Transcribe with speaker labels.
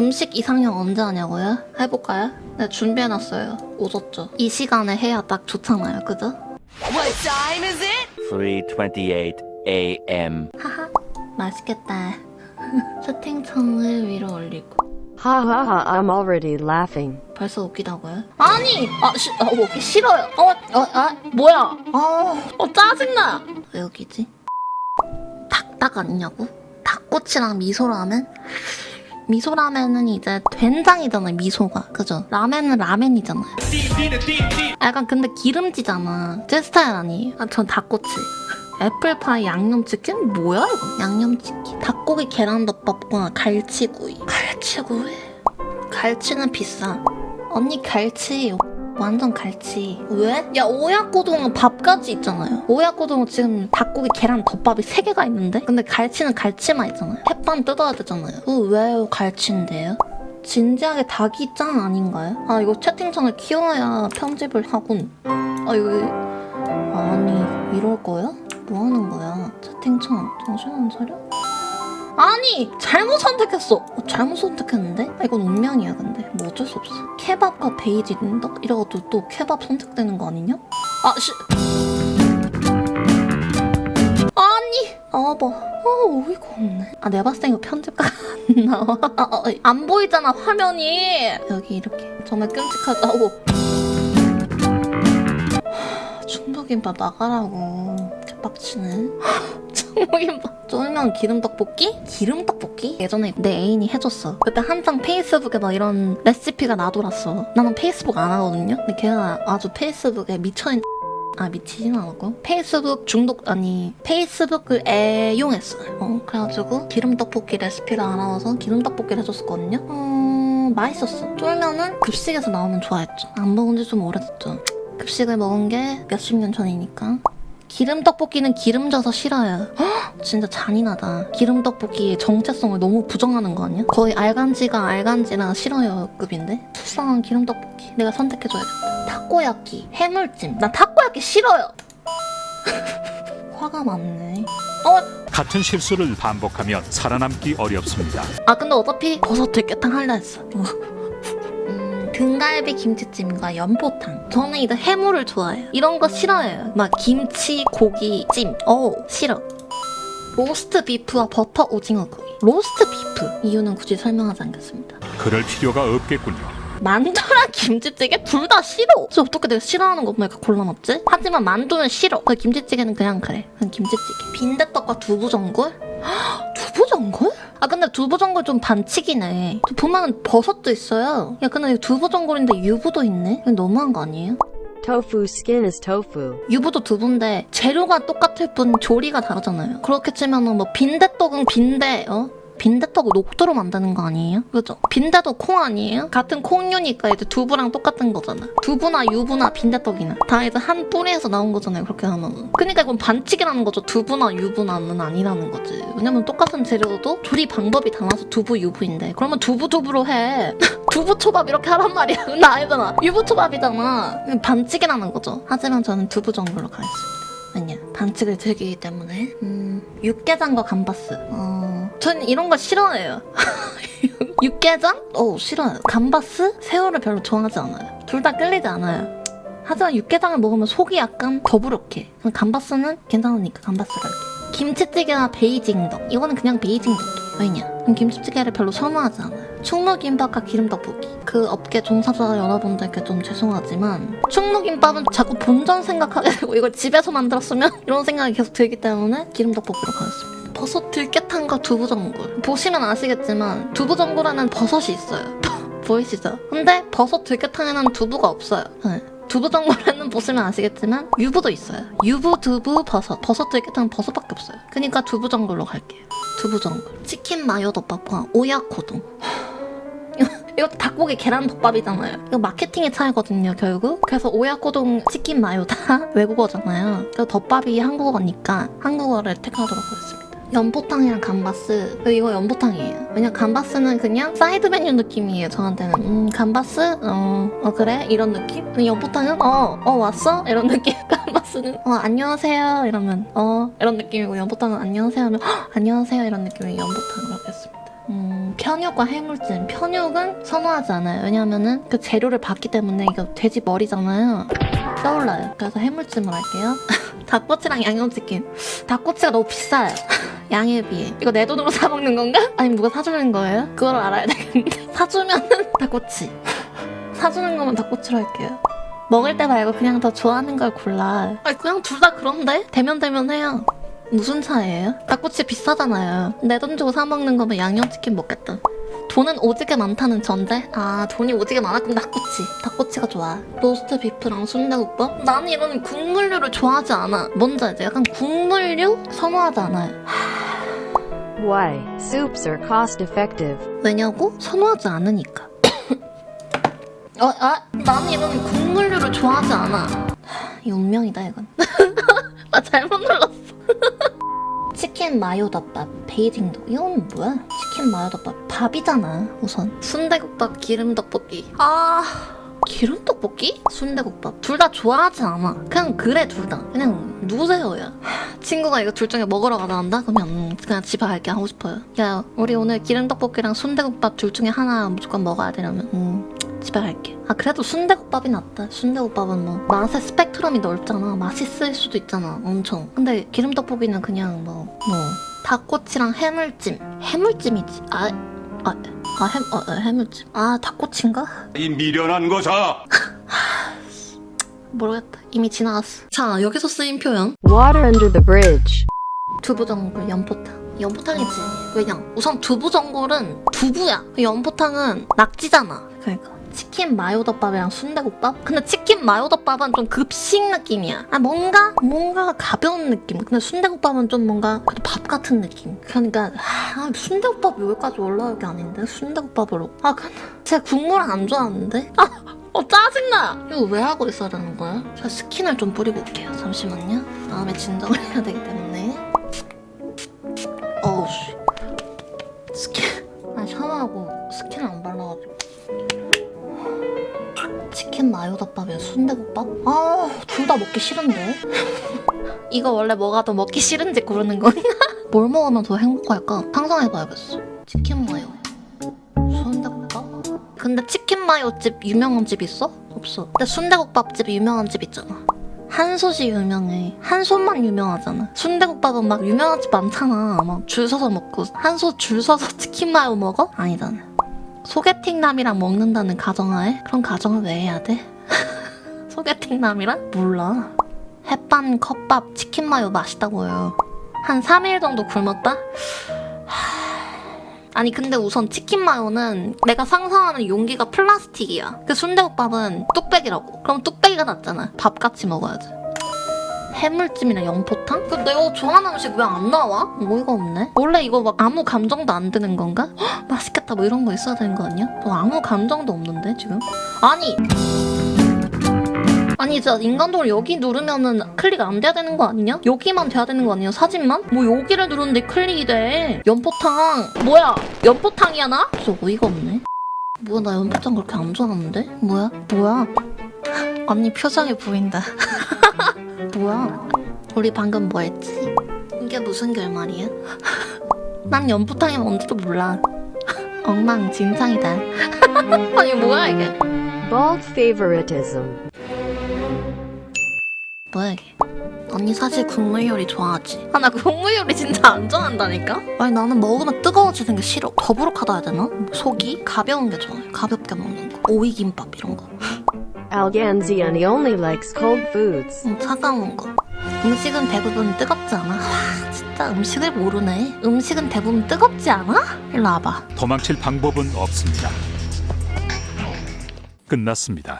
Speaker 1: 음식 이상형 언제 하냐고요? 해볼까요? 네, 준비해놨어요. 오졌죠. 이 시간에 해야 딱 좋잖아요. 그죠?
Speaker 2: What time is it?
Speaker 3: 3:28 a.m.
Speaker 1: 하하. 맛있겠다. 채팅창을 위로 올리고.
Speaker 4: Ha ha ha, I'm already laughing.
Speaker 1: 벌써 웃기다고요? 아니! 아, 시, 아, 뭐, 웃기 싫어요. 어, 어, 아, 뭐야? 아, 어, 짜증나! 왜 웃기지? 닭닭 아니냐고? 닭꼬치랑 미소라면? 미소라면은 이제 된장이잖아요, 미소가. 그죠? 라면은 라면이잖아요. 약간 근데 기름지잖아. 제 스타일 아니에요. 아, 전 닭꼬치. 애플파이 양념치킨? 뭐야 이거? 양념치킨. 닭고기 계란덮밥과 갈치구이. 갈치구이? 갈치는 비싸. 언니 갈치. 완전 갈치. 왜? 야 오야코동은 밥까지 있잖아요. 오야코동은 지금 닭고기 계란 덮밥이 3개가 있는데? 근데 갈치는 갈치만 있잖아요. 햇반 뜯어야 되잖아요. 어, 왜 갈치인데요? 진지하게 닭이 짱 아닌가요? 아 이거 채팅창을 키워야 편집을 하군. 아 이거 아니 이럴 거야? 뭐 하는 거야? 채팅창 정신 안 차려? 아니 잘못 선택했어. 어, 잘못 선택했는데? 아, 이건 운명이야 근데. 뭐 어쩔 수 없어. 케밥과 베이지 린덕? 이래가지고 또 케밥 선택되는 거 아니냐? 아 씨. 아니. 아봐. 아 어이가 없네. 아 내가 봤을 땐 이거 편집가 안 나와. 아, 아, 안 보이잖아 화면이. 여기 이렇게. 정말 끔찍하다 아오 중국김밥 나가라고. 개빡치네 중국김밥 쫄면 기름 떡볶이? 기름 떡볶이? 예전에 내 애인이 해줬어. 그때 한창 페이스북에 막 이런 레시피가 나돌았어. 나는 페이스북 안 하거든요? 근데 걔가 아주 페이스북에 미쳐있는 아 미치진 않았고? 페이스북 중독 아니 페이스북을 애용했어요 어, 그래가지고 기름 떡볶이 레시피를 알아와서 기름 떡볶이를 해줬었거든요? 음 맛있었어. 쫄면은 급식에서 나오면 좋아했죠. 안 먹은 지 좀 오래됐죠. 급식을 먹은 게 몇십 년 전이니까 기름 떡볶이는 기름져서 싫어요. 헉, 진짜 잔인하다. 기름 떡볶이의 정체성을 너무 부정하는 거 아니야? 거의 알간지가 알간지라 싫어요 급인데? 수상한 기름 떡볶이. 내가 선택해줘야겠다. 타코야끼 해물찜. 나 타코야끼 싫어요! 화가 많네. 어?
Speaker 5: 같은 실수를 반복하면 살아남기 어렵습니다.
Speaker 1: 아 근데 어차피 버섯 들깨탕 할라 했어. 음, 등갈비 김치찜과 연포탕 저는 이제 해물을 좋아해요 이런 거 싫어해요 막 김치 고기 찜어 싫어 로스트 비프와 버터 오징어 구이 로스트 비프 이유는 굳이 설명하지 않겠습니다
Speaker 5: 그럴 필요가 없겠군요.
Speaker 1: 만두랑 김치찌개 둘 다 싫어. 진짜 어떻게 내가 싫어하는 것만 이렇게 골라놨지? 하지만 만두는 싫어. 그 김치찌개는 그냥 그래. 그냥 김치찌개. 빈대떡과 두부전골? 아 근데 두부전골 좀 반칙이네. 보면 버섯도 있어요. 야 근데 두부전골인데 유부도 있네? 이거 너무한 거 아니에요?
Speaker 4: Tofu skin is tofu.
Speaker 1: 유부도 두부인데 재료가 똑같을 뿐 조리가 다르잖아요. 그렇게 치면은 뭐 빈대떡은 빈대, 어? 빈대떡을 녹두로 만드는 거 아니에요? 그죠? 빈대도 콩 아니에요? 같은 콩류니까 이제 두부랑 똑같은 거잖아. 두부나 유부나 빈대떡이나 다 이제 한 뿌리에서 나온 거잖아요. 그렇게 하면. 그러니까 이건 반칙이라는 거죠. 두부나 유부나는 아니라는 거지. 왜냐면 똑같은 재료도 조리 방법이 달라서 두부 유부인데 그러면 두부 두부로 해. 두부 초밥 이렇게 하란 말이야. 근데 아니잖아. 유부 초밥이잖아. 반칙이라는 거죠. 하지만 저는 두부 정글로 가겠습니다. 왜냐? 반칙을 즐기기 때문에. 음, 육개장과 감바스. 어, 전 이런 거 싫어해요. 육개장? 어, 싫어요. 감바스? 새우를 별로 좋아하지 않아요. 둘 다 끌리지 않아요. 하지만 육개장을 먹으면 속이 약간 더부룩해. 감바스는 괜찮으니까 감바스를 할게. 김치찌개와 베이징덕. 이거는 그냥 베이징덕. 왜냐? 전 김치찌개를 별로 선호하지 않아요. 충무김밥과 기름떡볶이. 그 업계 종사자 여러분들께 좀 죄송하지만 충무김밥은 자꾸 본전 생각하게 되고 이걸 집에서 만들었으면 이런 생각이 계속 들기 때문에 기름떡볶이로 가겠습니다. 버섯 들깨탕과 두부전골. 보시면 아시겠지만 두부전골에는 버섯이 있어요. 보이시죠? 근데 버섯 들깨탕에는 두부가 없어요. 네. 두부전골에는 보시면 아시겠지만 유부도 있어요. 유부, 두부, 버섯. 버섯 들깨탕 버섯밖에 없어요. 그러니까 두부전골로 갈게요. 두부전골. 치킨 마요 덮밥과 오야코동. 이거 닭고기 계란 덮밥이잖아요. 이거 마케팅의 차이거든요, 결국. 그래서 오야코동 치킨 마요 다 외국어잖아요. 그래서 덮밥이 한국어니까 한국어를 택하도록 하겠습니다. 연포탕이랑 감바스. 이거 연포탕이에요. 왜냐 감바스는 그냥 사이드 메뉴 느낌이에요 저한테는. 음 감바스? 어, 어 그래? 이런 느낌? 연포탕은? 어, 어 왔어? 이런 느낌? 감바스는? 어 안녕하세요. 이러면 어 이런 느낌이고 연포탕은 안녕하세요 하면 헉, 안녕하세요. 이런 느낌의 연포탕으로 하겠습니다 음 편육과 해물찜. 편육은 선호하지 않아요. 왜냐하면은 그 재료를 봤기 때문에 이거 돼지 머리잖아요. 떠올라요. 그래서 해물찜을 할게요. 닭꼬치랑 양념치킨. 닭꼬치가 너무 비싸요. 양에 비해. 이거 내 돈으로 사 먹는 건가? 아니면 누가 사주는 거예요? 그걸 알아야 되겠는데. 사주면은 닭꼬치. 사주는 거면 닭꼬치로 할게요. 먹을 때 말고 그냥 더 좋아하는 걸 골라. 아니 그냥 둘 다 그런데? 대면 대면 해요. 무슨 차이예요? 닭꼬치 비싸잖아요. 내 돈 주고 사 먹는 거면 양념치킨 먹겠다. 돈은 오지게 많다는 전제? 아 돈이 오지게 많았군 닭꼬치. 닭꼬치가 좋아. 로스트 비프랑 순대국밥? 나는 이런 국물류를 좋아하지 않아. 뭔지 알지? 약간 국물류 선호하지 않아요.
Speaker 4: Why? Soups are cost effective.
Speaker 1: 왜냐고? 선호하지 않으니까. 어, 아, 나는 이런 국물류를 좋아하지 않아. 하, 이 운명이다, 이건. 나 잘못 눌렀어. 치킨 마요 덮밥, 베이징도. 이건 뭐야? 치킨 마요 덮밥. 밥이잖아, 우선. 순대국밥, 기름 떡볶이. 아. 기름 떡볶이? 순대국밥. 둘 다 좋아하지 않아. 그냥 그래, 둘 다. 그냥 누세요야. 하, 친구가 이거 둘 중에 먹으러 가자 한다? 그러면 음, 그냥 집에 갈게 하고 싶어요. 야, 우리 오늘 기름 떡볶이랑 순대국밥 둘 중에 하나 무조건 먹어야 되려면 음, 집에 갈게. 아 그래도 순대국밥이 낫다. 순대국밥은 뭐 맛의 스펙트럼이 넓잖아. 맛있을 수도 있잖아. 엄청. 근데 기름 떡볶이는 그냥 뭐뭐 닭꼬치랑 해물찜. 해물찜이지. 아. 아, 아, 해, 어, 어, 해물찜. 아, 닭꼬치인가?
Speaker 6: 이 미련한 것아!
Speaker 1: 모르겠다. 이미 지나갔어. 자, 여기서 쓰인 표현.
Speaker 4: Water under the bridge.
Speaker 1: 두부전골, 연포탕. 연포탕이지. 왜냐? 우선 두부전골은 두부야. 연포탕은 낙지잖아. 그러니까. 치킨 마요덮밥이랑 순대국밥? 근데 치킨 마요덮밥은 좀 급식 느낌이야. 아, 뭔가? 뭔가 가벼운 느낌. 근데 순대국밥은 좀 뭔가 그래도 밥 같은 느낌. 그러니까, 아, 순대국밥 여기까지 올라올 게 아닌데? 순대국밥으로. 아, 근데 제가 국물 안 좋아하는데? 아, 어, 짜증나! 이거 왜 하고 있어야 되는 거야? 제가 스킨을 좀 뿌리고 올게요. 잠시만요. 마음의 진정을 해야 되기 때문에. 어우 씨 스킨 아 샤워하고 치킨 마요덮밥이랑 순대국밥? 아 둘 다 먹기 싫은데 이거 원래 뭐가 더 먹기 싫은지 고르는 거냐? 뭘 먹으면 더 행복할까? 상상해봐야겠어 치킨 마요 순대국밥? 근데 치킨 마요집 유명한 집 있어? 없어 근데 순대국밥집 유명한 집 있잖아 한솥이 유명해. 한솥만 유명하잖아. 순대국밥은 막 유명한 집 많잖아. 막 줄 서서 먹고 한솥 줄 서서 치킨 마요 먹어? 아니잖아. 소개팅남이랑 먹는다는 가정하에? 그런 가정을 왜 해야 돼? 소개팅남이랑? 몰라. 햇반, 컵밥, 치킨 마요 맛있다고요. 한 3일 정도 굶었다? 하... 아니 근데 우선 치킨 마요는 내가 상상하는 용기가 플라스틱이야. 그 순대국밥은 뚝배기라고. 그럼 뚝배기가 낫잖아. 밥같이 먹어야지. 해물찜이랑 연포탕? 그 내가 좋아하는 음식 왜 안 나와? 어이가 없네. 원래 이거 막 아무 감정도 안 드는 건가? 헉, 맛있겠다 뭐 이런 거 있어야 되는 거 아니야? 너 아무 감정도 없는데 지금? 아니 아니 진짜 인간적으로 여기 누르면은 클릭 안 돼야 되는 거 아니냐? 여기만 돼야 되는 거 아니야? 사진만? 뭐 여기를 누르는데 클릭이 돼 연포탕 뭐야 연포탕이야 나? 진짜 어이가 없네 뭐야 나 연포탕 그렇게 안 좋아하는데? 뭐야? 뭐야? 언니 표정이 보인다 뭐야? 우리 방금 뭐 했지? 이게 무슨 결말이야? 난 연포탕이 뭔지도 몰라 엉망진창이다 아니 뭐야 이게
Speaker 4: Bald favoritism.
Speaker 1: 뭐야 이게? 언니 사실 국물 요리 좋아하지? 아 나 국물 요리 진짜 안 좋아한다니까? 아니 나는 먹으면 뜨거워지는 게 싫어 더부룩하다 해야 되나? 속이 가벼운 게 좋아요 가볍게 먹는 거 오이 김밥 이런 거
Speaker 4: Alganziani only likes cold foods.
Speaker 1: 음, 차가운 거 음식은 대부분 뜨겁지 않아? 와 진짜 음식을 모르네 음식은 대부분 뜨겁지 않아? 일로 와봐
Speaker 5: 도망칠 방법은 없습니다. 끝났습니다.